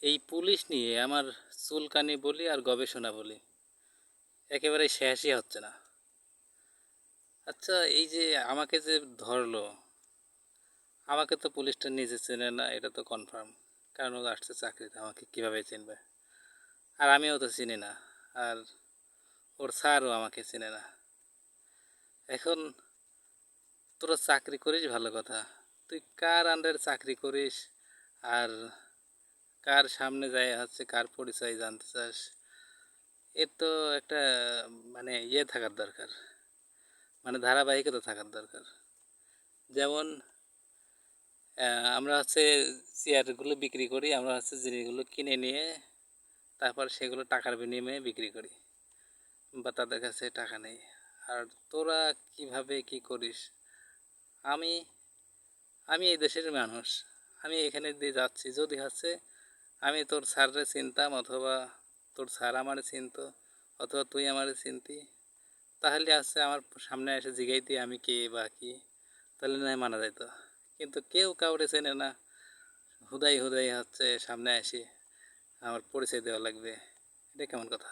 এই পুলিশ নিয়ে আমার চুলকানি বলি আর গবেষণা বলি, একেবারে শেষই হচ্ছে না। আচ্ছা এই যে আমাকে যে ধরলো, আমাকে তো পুলিশটা নিজে চেনে না, এটা তো কনফার্ম কারণ ও আসছে চাকরিতে, আমাকে কীভাবে চিনবে? আর আমিও তো চিনি না, আর ওর স্যারও আমাকে চেনে না। এখন তোরা চাকরি করিস, ভালো কথা। তুই কার আন্ডারে চাকরি করিস, আর কার সামনে যায় হচ্ছে, কার পরিচয় জানতে চাস, এর তো একটা মানে ইয়ে থাকার দরকার মানে ধারাবাহিকতা থাকার দরকার। যেমন আমরা হচ্ছে চেয়ারগুলো বিক্রি করি, আমরা হচ্ছে জিনিসগুলো কিনে নিয়ে তারপর সেগুলো টাকার বিনিময়ে বিক্রি করি, বা তাদের কাছে টাকা নেই। আর তোরা কীভাবে কি করিস? আমি আমি এই দেশের মানুষ, আমি এখানে দিয়ে যাচ্ছি, যদি হচ্ছে আমি তোর স্যাররে চিনতাম অথবা তোর স্যার আমার চিনতো অথবা তুই আমার চিনতি। তাহলে আসছে আমার সামনে এসে জিগাইতি আমি কে বা কি। তাহলে নয় মানা যেত কিন্তু কেউ কাউরে চেনে না। হুদাই হুদাই হচ্ছে সামনে আসি। আমার পরিচয় দেওয়া লাগবে। এটা কেমন কথা?